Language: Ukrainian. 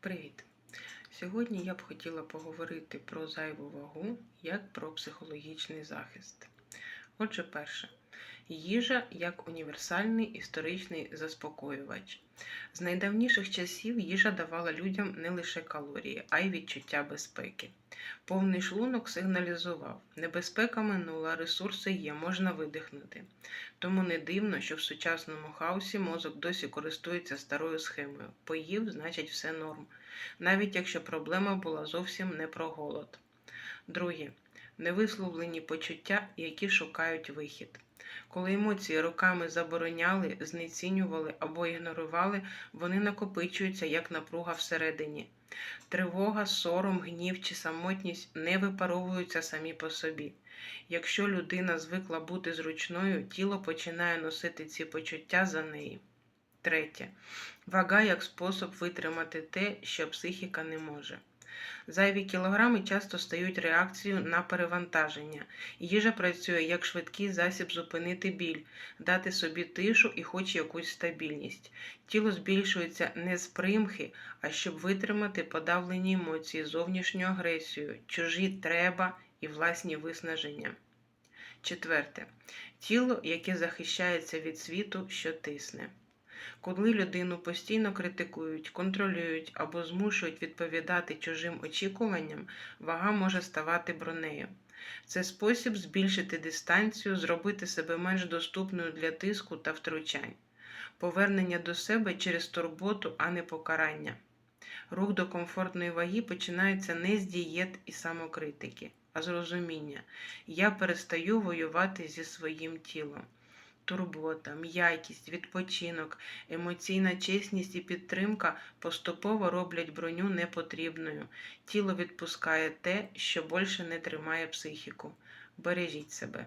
Привіт! Сьогодні я б хотіла поговорити про зайву вагу як про психологічний захист. Отже, перше, їжа як універсальний історичний заспокоювач. З найдавніших часів їжа давала людям не лише калорії, а й відчуття безпеки. Повний шлунок сигналізував: небезпека минула, ресурси є, можна видихнути. Тому не дивно, що в сучасному хаосі мозок досі користується старою схемою: поїв, значить, все норм навіть якщо проблема була зовсім не про голод. Друге невисловлені почуття, які шукають вихід. Коли емоції роками забороняли, знецінювали або ігнорували, вони накопичуються як напруга всередині. Тривога, сором, гнів чи самотність не випаровуються самі по собі. Якщо людина звикла бути зручною, тіло починає носити ці почуття за неї. Третє. Вага як спосіб витримати те, що психіка не може. Зайві кілограми часто стають реакцією на перевантаження. Їжа працює як швидкий засіб зупинити біль, дати собі тишу і хоч якусь стабільність. Тіло збільшується не з примхи, а щоб витримати подавлені емоції, зовнішню агресію, чужі треба і власні виснаження. Четверте. Тіло, яке захищається від світу, що тисне. Коли людину постійно критикують, контролюють або змушують відповідати чужим очікуванням, вага може ставати бронею. Це спосіб збільшити дистанцію, зробити себе менш доступною для тиску та втручань, повернення до себе через турботу, а не покарання. Рух до комфортної ваги починається не з дієт і самокритики, а з розуміння. Я перестаю воювати зі своїм тілом турбота, м'якість, відпочинок, емоційна чесність і підтримка поступово роблять броню непотрібною. Тіло відпускає те, що більше не тримає психіку. Бережіть себе.